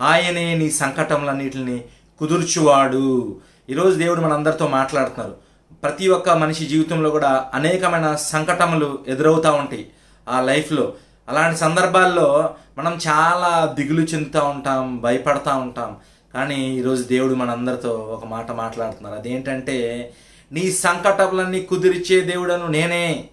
ఆయనే నీ సంకటములన్నిటిని కుదుర్చువాడు. ఈరోజు దేవుడు మనందరితో మాట్లాడుతున్నారు. ప్రతి ఒక్క మనిషి జీవితంలో కూడా అనేకమైన సంకటములు ఎదురవుతూ ఉంటాయి ఆ లైఫ్లో. అలాంటి సందర్భాల్లో మనం చాలా దిగులు చెందుతూ ఉంటాం భయపడతా ఉంటాం. కానీ ఈరోజు దేవుడు మనందరితో ఒక మాట మాట్లాడుతున్నారు. అదేంటంటే నీ సంకటములన్నీ కుదిరిచే దేవుడను నేనే.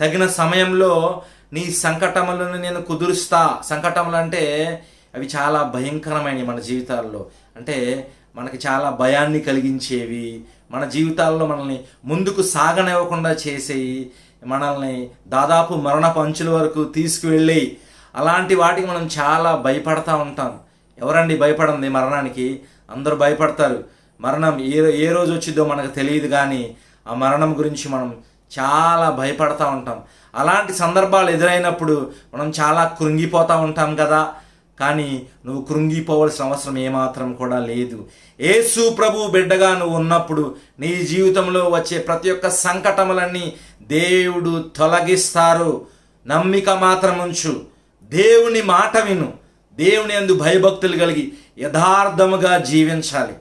తగిన సమయంలో నీ సంకటములను నేను కుదురుస్తా. సంకటములు అంటే అవి చాలా భయంకరమైనవి మన జీవితాల్లో. అంటే మనకి చాలా భయాన్ని కలిగించేవి మన జీవితాల్లో మనల్ని ముందుకు సాగనివ్వకుండా చేసేవి మనల్ని దాదాపు మరణ పంచుల వరకు తీసుకువెళ్ళి అలాంటి వాటికి మనం చాలా భయపడతా ఉంటాం. ఎవరండి భయపడింది మరణానికి? అందరూ భయపడతారు. మరణం ఏ ఏ రోజు వచ్చిందో మనకు తెలియదు కానీ ఆ మరణం గురించి మనం చాలా భయపడతా ఉంటాం. అలాంటి సందర్భాలు ఎదురైనప్పుడు మనం చాలా కృంగిపోతూ ఉంటాం కదా. కానీ నువ్వు కృంగిపోవలసిన అవసరం ఏమాత్రం కూడా లేదు. యేసు ప్రభు బిడ్డగా నువ్వు ఉన్నప్పుడు నీ జీవితంలో వచ్చే ప్రతి ఒక్క సంకటములన్నీ దేవుడు తొలగిస్తారు. నమ్మిక మాత్రం ఉంచు. దేవుని మాట విను. దేవుని అందు భయభక్తులు కలిగి యథార్థముగా జీవించాలి.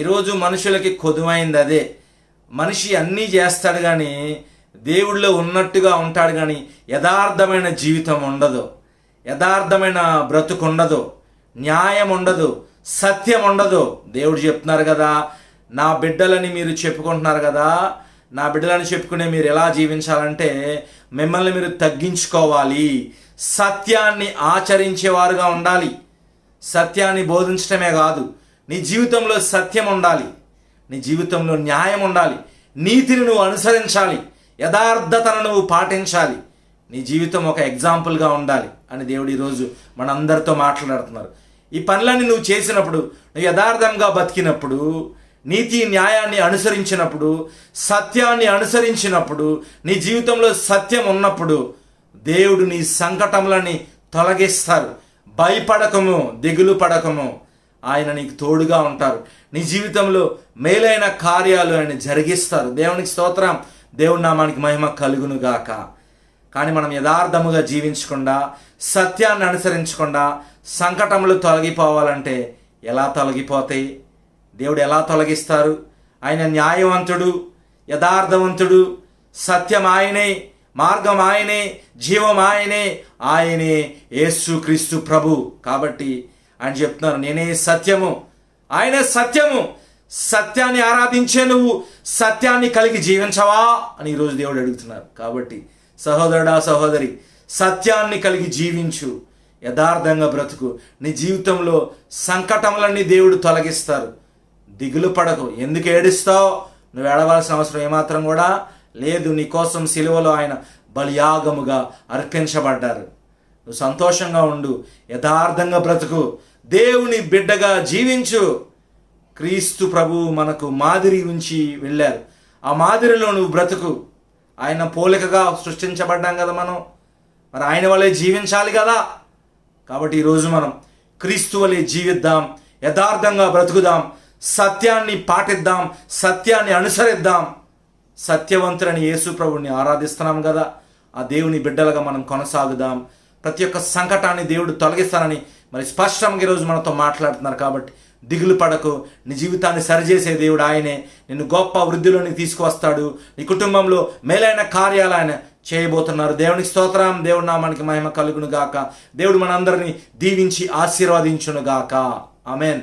ఈరోజు మనుషులకి కొదువైంది అదే. మనిషి అన్నీ చేస్తాడు కానీ దేవుళ్ళో ఉన్నట్టుగా ఉంటాడు కానీ యథార్థమైన జీవితం ఉండదు. యథార్థమైన బ్రతుకుండదు న్యాయం ఉండదు సత్యం ఉండదు దేవుడు చెప్తున్నారు కదా నా బిడ్డలని మీరు చెప్పుకుంటున్నారు కదా నా బిడ్డలని చెప్పుకునే మీరు ఎలా జీవించాలంటే మిమ్మల్ని మీరు తగ్గించుకోవాలి. సత్యాన్ని ఆచరించేవారుగా ఉండాలి. సత్యాన్ని బోధించడమే కాదు నీ జీవితంలో సత్యం ఉండాలి నీ జీవితంలో న్యాయం ఉండాలి నీతిని నువ్వు అనుసరించాలి. యథార్థతను నువ్వు పాటించాలి. నీ జీవితం ఒక ఎగ్జాంపుల్గా ఉండాలి అని దేవుడు ఈరోజు మనందరితో మాట్లాడుతున్నారు. ఈ పనులన్నీ నువ్వు చేసినప్పుడు నువ్వు యథార్థంగా బతికినప్పుడు నీతి న్యాయాన్ని అనుసరించినప్పుడు సత్యాన్ని అనుసరించినప్పుడు నీ జీవితంలో సత్యం ఉన్నప్పుడు దేవుడు నీ సంకటములని తొలగిస్తారు. భయపడకము దిగులు పడకము. ఆయన నీకు తోడుగా ఉంటారు. నీ జీవితంలో మేలైన కార్యాలు ఆయన జరిగిస్తారు. దేవునికి స్తోత్రం. దేవుడి నామానికి మహిమ కలుగును గాక కానీ మనం యథార్థముగా జీవించకుండా సత్యాన్ని అనుసరించకుండా సంకటములు తొలగిపోవాలంటే ఎలా తొలగిపోతాయి? దేవుడు ఎలా తొలగిస్తారు? ఆయన న్యాయవంతుడు యథార్థవంతుడు సత్యం ఆయనే మార్గం ఆయనే జీవం ఆయనే ఆయనే యేసు క్రీస్తు ప్రభు. కాబట్టి ఆయన చెప్తున్నారు నేనే సత్యము ఆయనే సత్యము. సత్యాన్ని ఆరాధించే నువ్వు సత్యాన్ని కలిగి జీవించవా అని ఈరోజు దేవుడు అడుగుతున్నారు. కాబట్టి సహోదరుడా సహోదరి సత్యాన్ని కలిగి జీవించు. యథార్థంగా బ్రతుకు. నీ జీవితంలో సంకటములన్నీ దేవుడు తొలగిస్తారు. దిగులు పడకు. ఎందుకు ఏడుస్తావు? నువ్వు ఏడవలసిన అవసరం ఏమాత్రం కూడా లేదు. నీ కోసం సిలువలో ఆయన బలియాగముగా అర్పించబడ్డారు. నువ్వు సంతోషంగా ఉండు. యథార్థంగా బ్రతుకు. దేవుని బిడ్డగా జీవించు. క్రీస్తు ప్రభు మనకు మాదిరి ఉంచి వెళ్ళారు. ఆ మాదిరిలో నువ్వు బ్రతుకు. ఆయన పోలికగా సృష్టించబడ్డాం కదా మనం. మరి ఆయన వల్లే జీవించాలి కదా. కాబట్టి ఈరోజు మనం క్రీస్తు వలె జీవిద్దాం యథార్థంగా బ్రతుకుదాం సత్యాన్ని పాటిద్దాం సత్యాన్ని అనుసరిద్దాం. సత్యవంతులని యేసు ప్రభుని ఆరాధిస్తున్నాం కదా. ఆ దేవుని బిడ్డలుగా మనం కొనసాగుదాం. ప్రతి ఒక్క సంకటాన్ని దేవుడు తొలగిస్తానని మరి స్పష్టంగా ఈరోజు మనతో మాట్లాడుతున్నారు కాబట్టి దిగులు పడకు. నీ జీవితాన్ని సరిచేసే దేవుడు ఆయనే. నిన్ను గొప్ప వృద్ధిలోనికి తీసుకువస్తాడు. నీ కుటుంబంలో మేలైన కార్యాలు ఆయన చేయబోతున్నారు. దేవునికి స్తోత్రం. దేవుడి నామానికి మహిమ కలుగును గాక దేవుడు మనందరినీ దీవించి ఆశీర్వదించును గాక ఆమెన్.